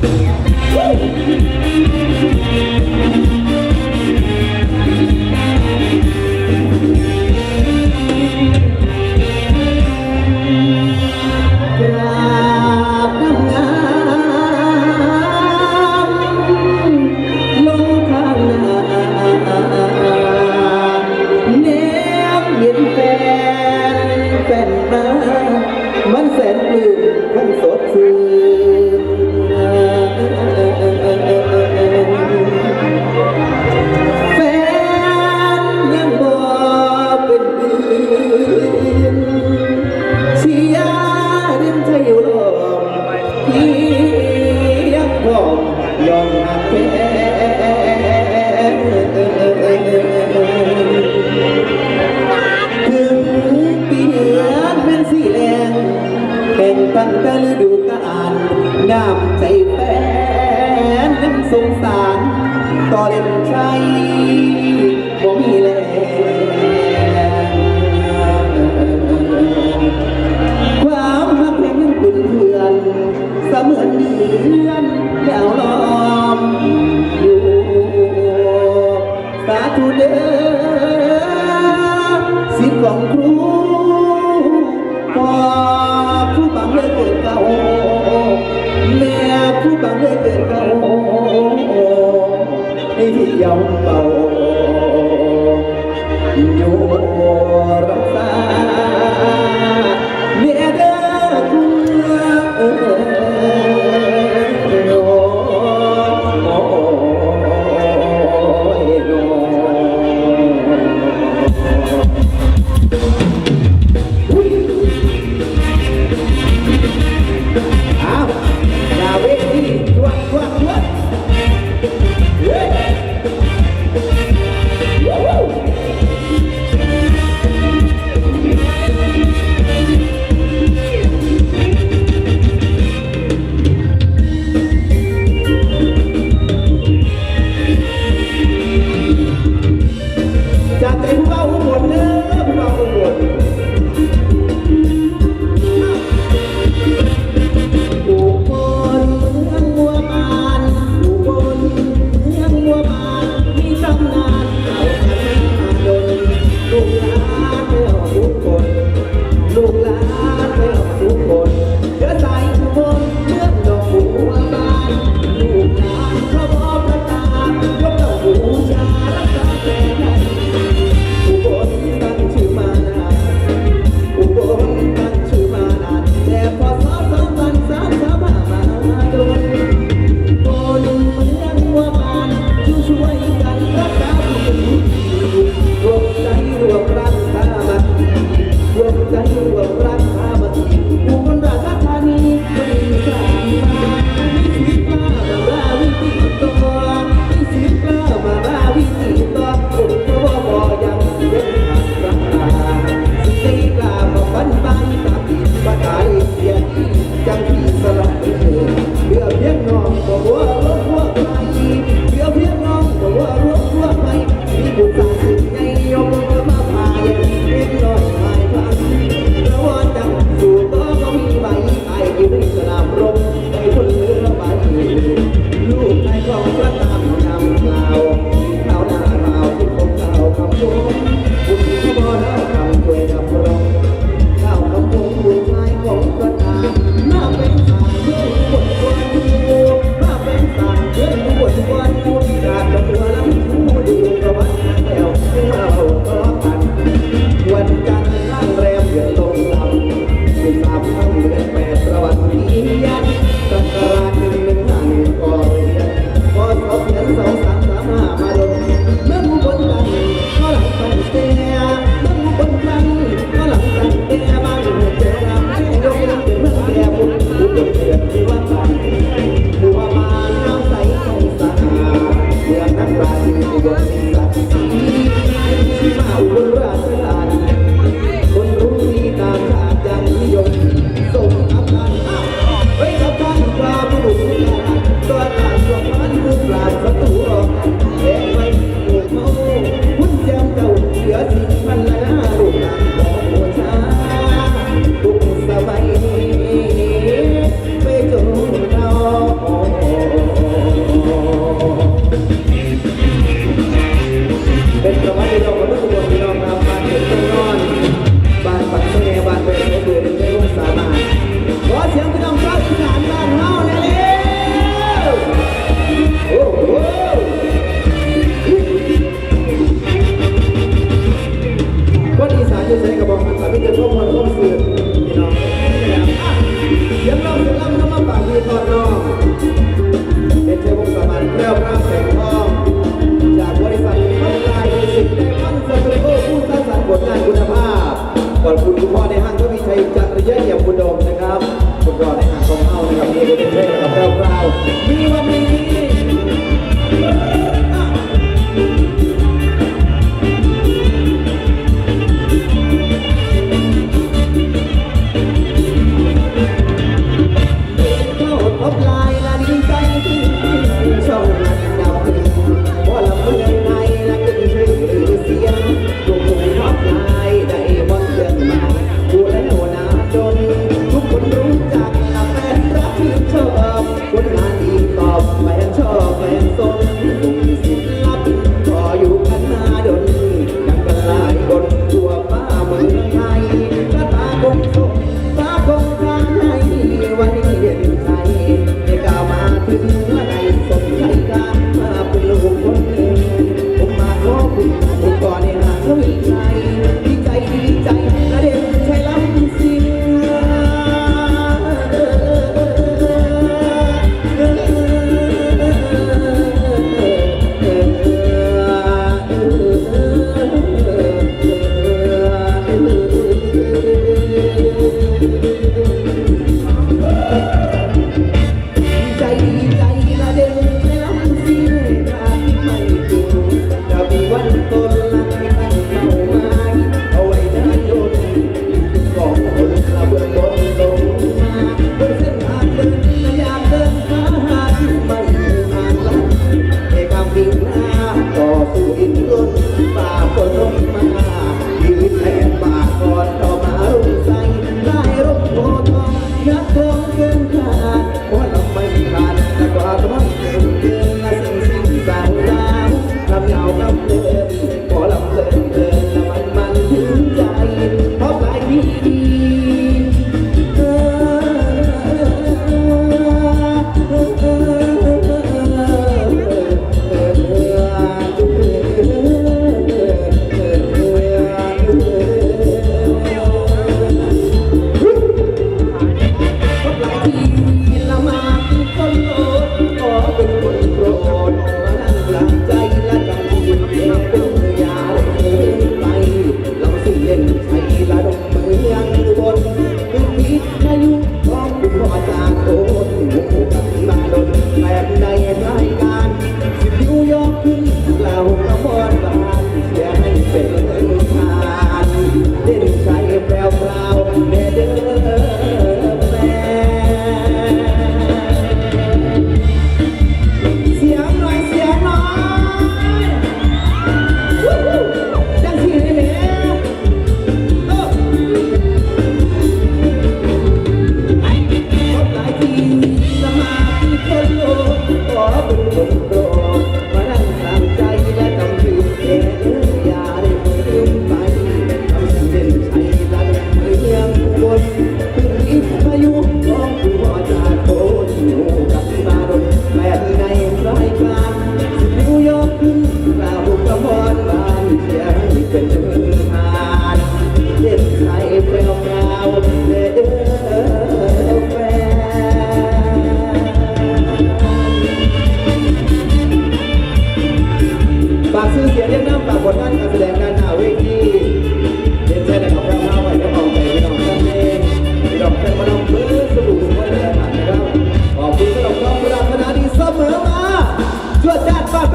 Yeah.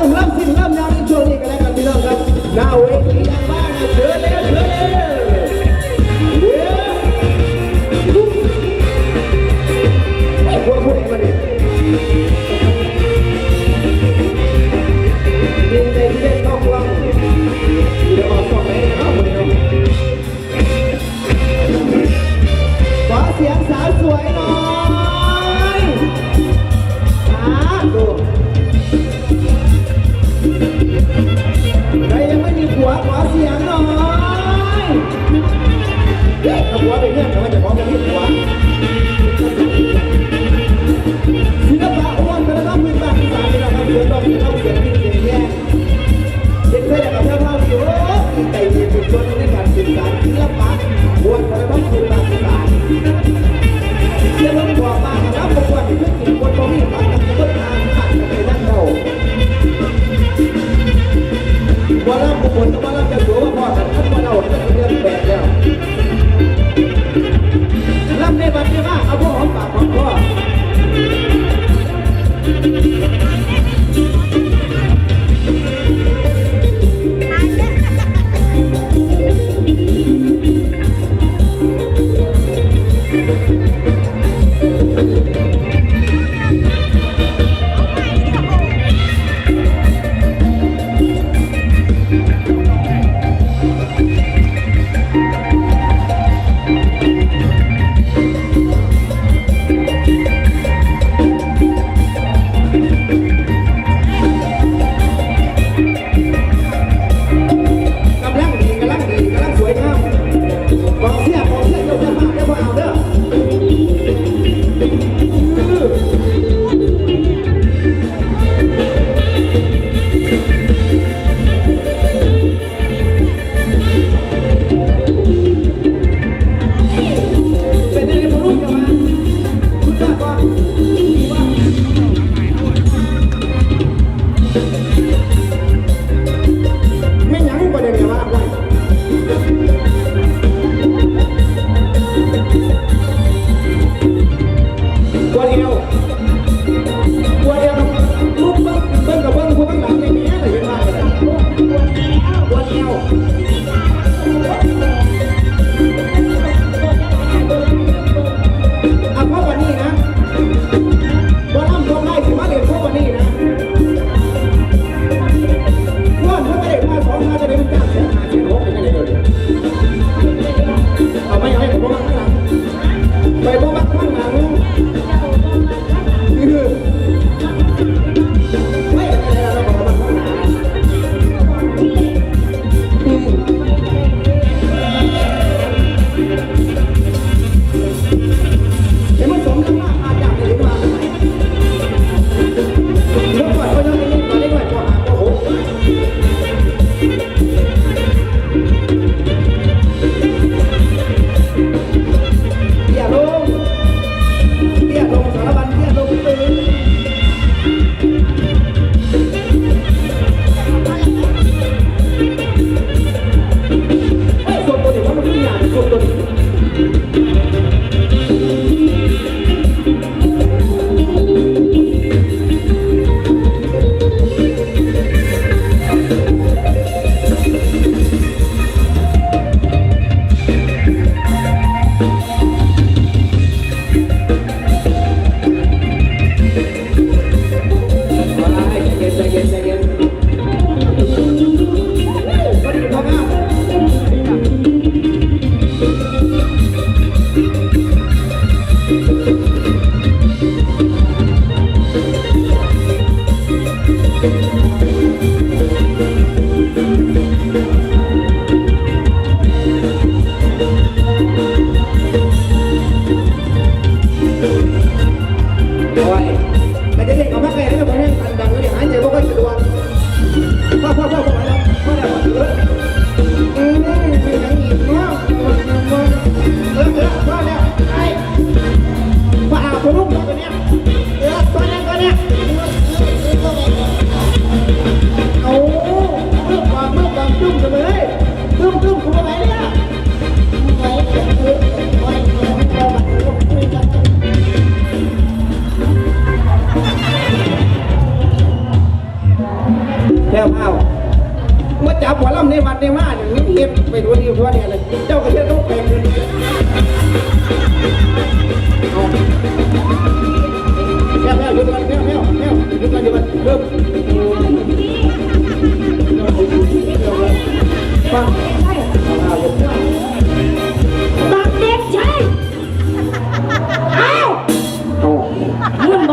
아,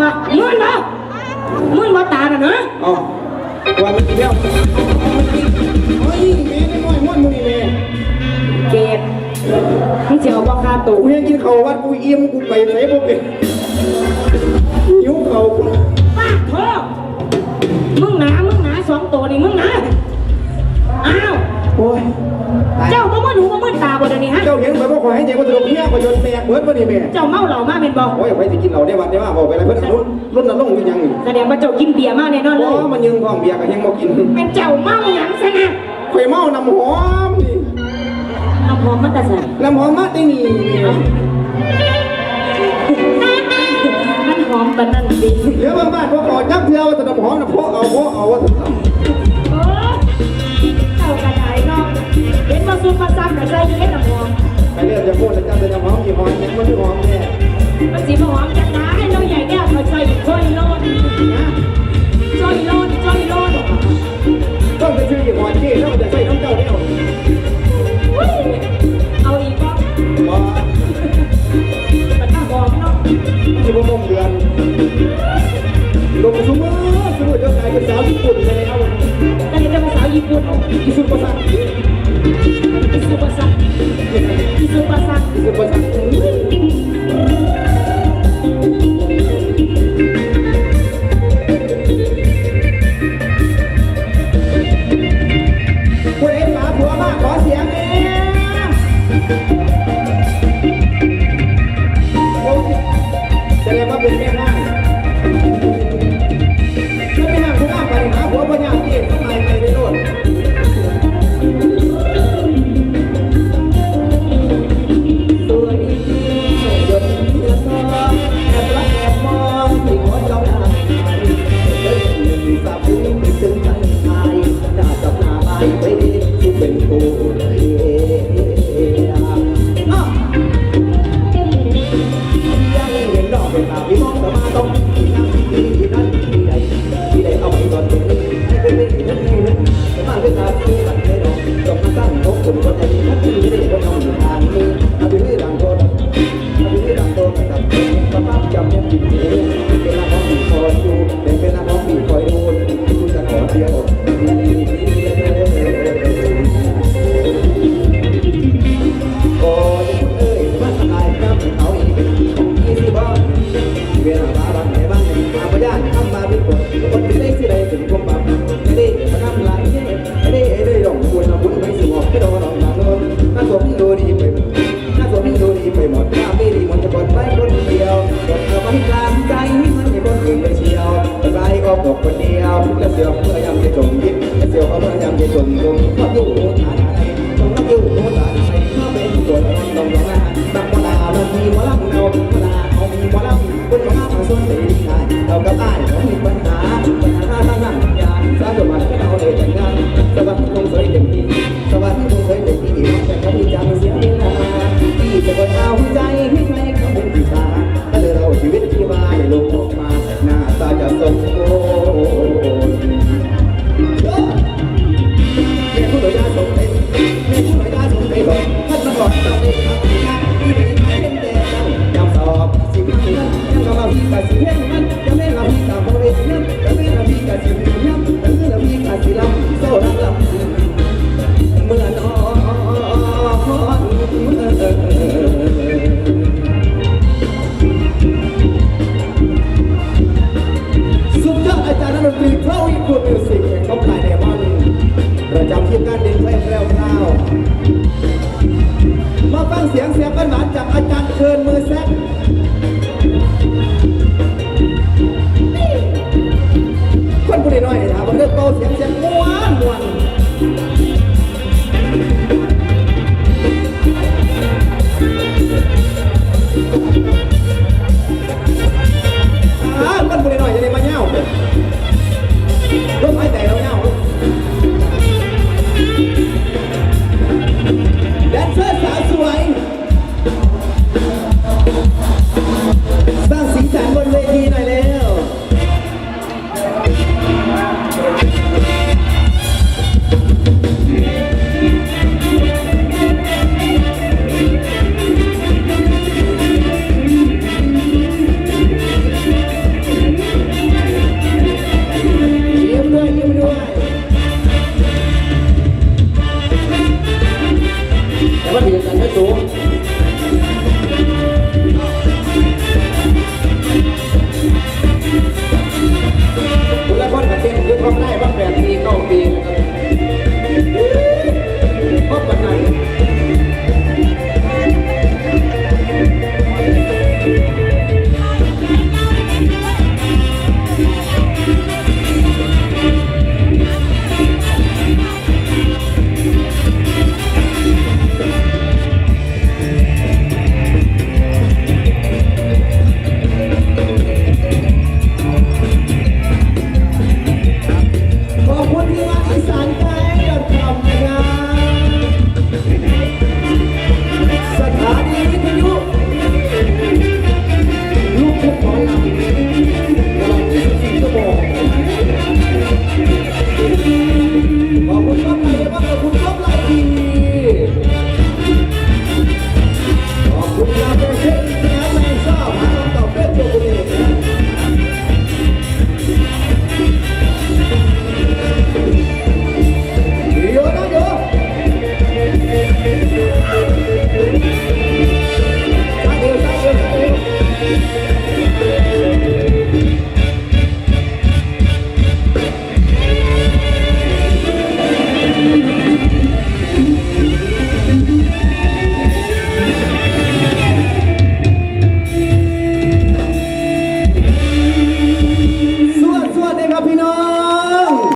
มึงบอกมึงนะมึงมาตาน่ะนะเอาวันนี้แล้วเฮ้ยแม่ได้น้อยม้วนมึงนี่แม่เก็บมึงจะเอาบอกค่าตัวกูยังกินข้าววัดกูเอี่ยมกูไปไหนบ่เป็นหิวข้าวกูป้าเถอะมึงหนามึงหนาสองตัวนี่มึงหนาอ้าวโอ้ย เจ้าบ่มาดูบ่มาตาบ่เดี๋ยวนี้ฮะ เจ้าเห็นไหมว่าขอให้ใจว่าตลกเนี่ยประโยชน์แตกเบิดบ่นี่แม่เจ้าเมาเหล้ามาเป็นบ่โอ้ยไปสิกินเหล้าได้วัดได้ว่าบอกไปแล้วเพิ่นรุ่นรุ่นนั้นลงเป็นยังนี่แสดงว่าเจ้ากินเบียร์มาแน่นอนเลอ๋ยอมันยืนท้องเบียร์ก็ยังบ่กินเป็นเจ้าเมาหยังซะนะข่อยเมาน้ำหอมนี่เอาพร้อมมาแต่ใส่น้ำหอมมาได้นี่นี่มันหอมปานนั้นดิเหลือบางบ้านพวกขอจับเที่ยวแต่น้ำหอมน่ะพอเอาพอเอาว่า มยังบ่ได้หอมแน่มันสีหอมจะตายเราใหญ่แก้วเขาใส่ช่วยโลดนะช่วยโลดช่วยโลดต้องไปซื้อกี่หอมที่แล้วมันจะใส่น้ำเจ้าแล้วเอาอีกบ้างบ่มันน่าบอกเนาะสิบ่มงเดือนลงซุมื้อซุมื้อเจ้ากลายเป็นสาวญี่ปุ่นไปแล้วแต่นี่จะภาษาญี่ปุ่นอีสุดประสา เวลาบ้าบ้านไหนบ้านหนึ่งมาพยานทำมาเป็นคนคน